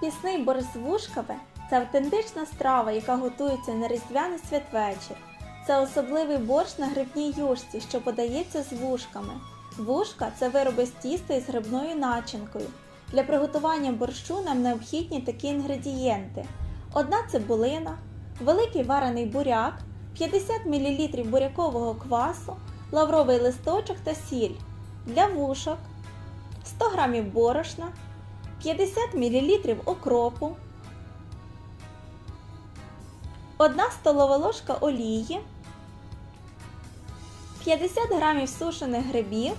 Пісний борщ з вушками це автентична страва, яка готується на різдвяний святвечір. Це особливий борщ на грибній юшці, що подається з вушками. Вушка це вироби з тіста із грибною начинкою. Для приготування борщу нам необхідні такі інгредієнти: одна цибулина, великий варений буряк, 50 мл бурякового квасу, лавровий листочок та сіль. Для вушок 100 г борошна, 50 мл окропу, 1 столова ложка олії, 50 г сушених грибів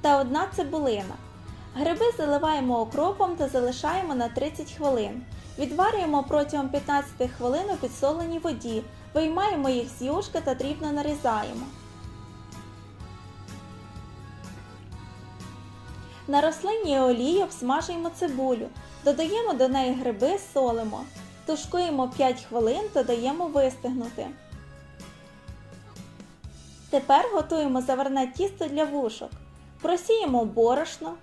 та 1 цибулина. Гриби заливаємо окропом та залишаємо на 30 хвилин. Відварюємо протягом 15 хвилин у підсоленій воді, виймаємо їх з юшки та дрібно нарізаємо. На рослинній олії обсмажуємо цибулю, додаємо до неї гриби, солимо, тушкуємо 5 хвилин та даємо вистигнути. Тепер готуємо заварне тісто для вушок. Просіємо борошно,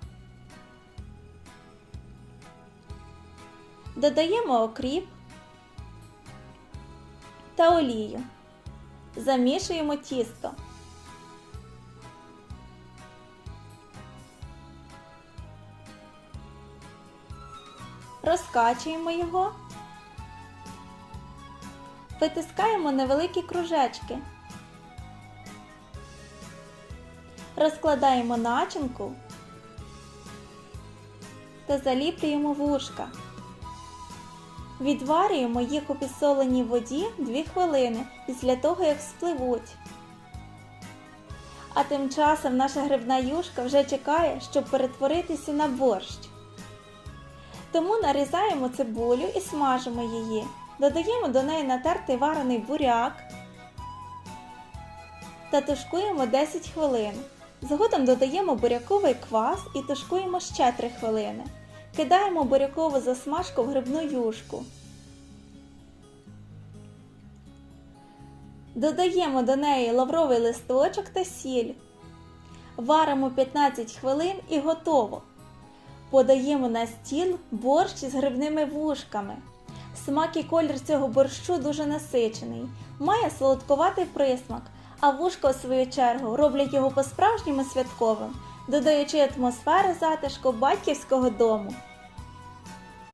додаємо окріп та олію. Замішуємо тісто. Розкачуємо його. Витискаємо невеликі кружечки. Розкладаємо начинку та заліплюємо вушка. Відварюємо їх у підсоленій воді 2 хвилини після того, як спливуть. А тим часом наша грибна юшка вже чекає, щоб перетворитися на борщ. Тому нарізаємо цибулю і смажимо її. Додаємо до неї натертий варений буряк та тушкуємо 10 хвилин. Згодом додаємо буряковий квас і тушкуємо ще 3 хвилини. Кидаємо бурякову засмажку в грибну юшку. Додаємо до неї лавровий листочок та сіль. Варимо 15 хвилин і готово. Подаємо на стіл борщ з грибними вушками. Смак і колір цього борщу дуже насичений, має солодкуватий присмак, а вушка, у свою чергу, роблять його по-справжньому святковим, додаючи атмосфери затишку батьківського дому.